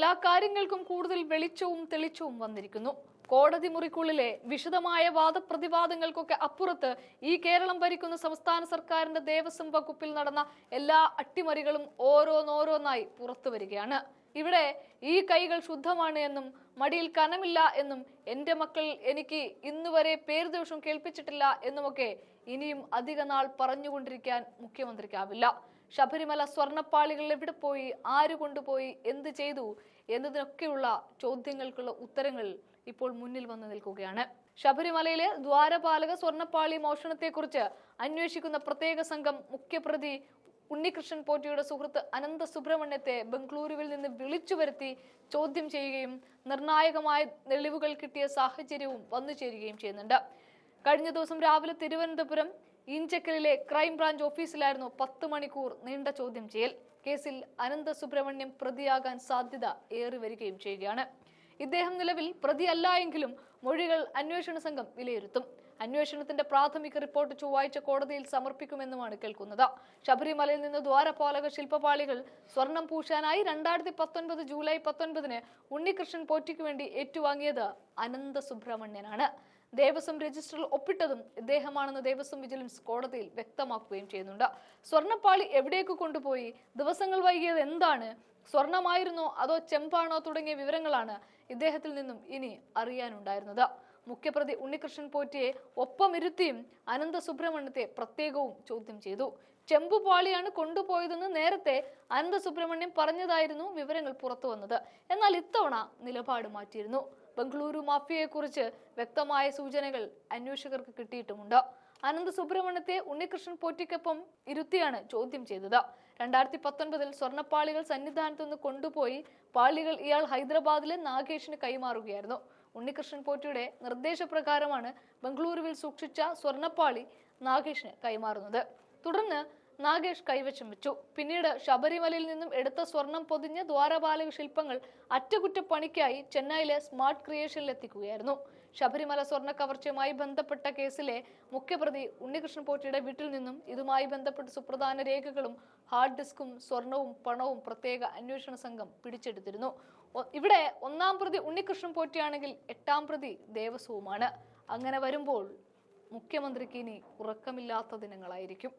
എല്ലാ കാര്യങ്ങൾക്കും കൂടുതൽ വെളിച്ചവും തെളിച്ചവും വന്നിരിക്കുന്നു. കോടതി മുറിക്കുള്ളിലെ വിശദമായ വാദപ്രതിവാദങ്ങൾക്കൊക്കെ അപ്പുറത്ത് ഈ കേരളം ഭരിക്കുന്ന സംസ്ഥാന സർക്കാരിന്റെ ദേവസ്വം വകുപ്പിൽ നടന്ന എല്ലാ അട്ടിമറികളും ഓരോന്നോരോന്നായി പുറത്തു വരികയാണ്. ഇവിടെ ഈ കൈകൾ ശുദ്ധമാണ് എന്നും മടിയിൽ കനമില്ല എന്നും എന്റെ മക്കൾ എനിക്ക് ഇന്നുവരെ ദിവസം കേൾപ്പിച്ചിട്ടില്ല എന്നുമൊക്കെ ഇനിയും അധിക നാൾ പറഞ്ഞുകൊണ്ടിരിക്കാൻ മുഖ്യമന്ത്രിക്കാവില്ല. ശബരിമല സ്വർണപ്പാളികൾ എവിടെ പോയി? ആര് കൊണ്ടുപോയി? എന്ത് ചെയ്തു? എന്നതിനൊക്കെയുള്ള ചോദ്യങ്ങൾക്കുള്ള ഉത്തരങ്ങൾ ഇപ്പോൾ മുന്നിൽ വന്നു നിൽക്കുകയാണ്. ശബരിമലയിലെ ദ്വാരപാലക സ്വർണപ്പാളി മോഷണത്തെക്കുറിച്ച് അന്വേഷിക്കുന്ന പ്രത്യേക സംഘം മുഖ്യപ്രതി ഉണ്ണികൃഷ്ണൻ പോറ്റിയുടെ സുഹൃത്ത് അനന്ത സുബ്രഹ്മണ്യത്തെ ബംഗളൂരുവിൽ നിന്ന് വിളിച്ചു വരുത്തി ചോദ്യം ചെയ്യുകയും നിർണായകമായ തെളിവുകൾ കിട്ടിയ സാഹചര്യവും വന്നു ചേരുകയും ചെയ്യുന്നുണ്ട്. കഴിഞ്ഞ ദിവസം രാവിലെ തിരുവനന്തപുരം ഇഞ്ചക്കലിലെ ക്രൈംബ്രാഞ്ച് ഓഫീസിലായിരുന്നു പത്ത് മണിക്കൂർ നീണ്ട ചോദ്യം ചെയ്യൽ. കേസിൽ അനന്ത സുബ്രഹ്മണ്യം പ്രതിയാകാൻ സാധ്യത ഏറി വരികയും ചെയ്യുകയാണ്. ഇദ്ദേഹം നിലവിൽ പ്രതിയല്ല എങ്കിലും മൊഴികൾ അന്വേഷണ സംഘം വിലയിരുത്തും. അന്വേഷണത്തിന്റെ പ്രാഥമിക റിപ്പോർട്ട് ചൊവ്വാഴ്ച കോടതിയിൽ സമർപ്പിക്കുമെന്നുമാണ് കേൾക്കുന്നത്. ശബരിമലയിൽ നിന്ന് ദ്വാരപാലക ശില്പപാളികൾ സ്വർണം പൂശാനായി രണ്ടായിരത്തി പത്തൊൻപത് ജൂലൈ പത്തൊൻപതിന് ഉണ്ണികൃഷ്ണൻ പോറ്റിക്ക് വേണ്ടി ഏറ്റുവാങ്ങിയത് അനന്ത സുബ്രഹ്മണ്യനാണ് ദേവസ്വം രജിസ്റ്ററിൽ ഒപ്പിട്ടതും ഇദ്ദേഹമാണെന്ന് ദേവസ്വം വിജിലൻസ് കോടതിയിൽ വ്യക്തമാക്കുകയും ചെയ്യുന്നുണ്ട്. സ്വർണപ്പാളി എവിടേക്ക് കൊണ്ടുപോയി? ദിവസങ്ങൾ വൈകിയത് എന്താണ്? സ്വർണമായിരുന്നോ? അതോ ചെമ്പാണോ? തുടങ്ങിയ വിവരങ്ങളാണ് ഇദ്ദേഹത്തിൽ നിന്നും ഇനി അറിയാനുണ്ടായിരുന്നത്. മുഖ്യപ്രതി ഉണ്ണികൃഷ്ണൻ പോറ്റിയെ ഒപ്പമിരുത്തിയും അനന്ത സുബ്രഹ്മണ്യത്തെ പ്രത്യേകവും ചോദ്യം ചെയ്തു. ചെമ്പു പാളിയാണ് കൊണ്ടുപോയതെന്ന് നേരത്തെ അനന്ത സുബ്രഹ്മണ്യം പറഞ്ഞതായിരുന്നു വിവരങ്ങൾ പുറത്തു വന്നത്. എന്നാൽ ഇത്തവണ നിലപാട് മാറ്റിയിരുന്നു. ബംഗളൂരു മാഫിയയെക്കുറിച്ച് വ്യക്തമായ സൂചനകൾ അന്വേഷകർക്ക് കിട്ടിയിട്ടുമുണ്ട്. അനന്ത സുബ്രഹ്മണ്യത്തെ ഉണ്ണികൃഷ്ണൻ പോറ്റിക്കൊപ്പം ഇരുത്തിയാണ് ചോദ്യം ചെയ്തത്. രണ്ടായിരത്തി പത്തൊൻപതിൽ സ്വർണപ്പാളികൾ സന്നിധാനത്തു നിന്ന് കൊണ്ടുപോയി പാളികൾ ഇയാൾ ഹൈദരാബാദിലെ നാഗേഷിന് കൈമാറുകയായിരുന്നു. ഉണ്ണികൃഷ്ണൻ പോറ്റിയുടെ നിർദ്ദേശപ്രകാരമാണ് ബംഗളൂരുവിൽ സൂക്ഷിച്ച സ്വർണപ്പാളി നാഗേഷിന് കൈമാറുന്നത്. തുടർന്ന് നാഗേഷ് കൈവശം വെച്ചു. പിന്നീട് ശബരിമലയിൽ നിന്നും എടുത്ത സ്വർണം പൊതിഞ്ഞ ദ്വാരപാലക ശില്പങ്ങൾ അറ്റകുറ്റപ്പണിക്കായി ചെന്നൈയിലെ സ്മാർട്ട് ക്രിയേഷനിൽ എത്തിക്കുകയായിരുന്നു ശബരിമല സ്വർണ കവർച്ചയുമായി ബന്ധപ്പെട്ട കേസിലെ മുഖ്യപ്രതി ഉണ്ണികൃഷ്ണൻ പോറ്റിയുടെ വീട്ടിൽ നിന്നും ഇതുമായി ബന്ധപ്പെട്ട സുപ്രധാന രേഖകളും ഹാർഡ് ഡിസ്കും സ്വർണവും പണവും പ്രത്യേക അന്വേഷണ സംഘം പിടിച്ചെടുത്തിരുന്നു. ഇവിടെ ഒന്നാം പ്രതി ഉണ്ണികൃഷ്ണൻ പോറ്റിയാണെങ്കിൽ എട്ടാം പ്രതി ദേവസ്വവുമാണ്. അങ്ങനെ വരുമ്പോൾ മുഖ്യമന്ത്രിക്ക് ഇനി ഉറക്കമില്ലാത്ത ദിനങ്ങളായിരിക്കും.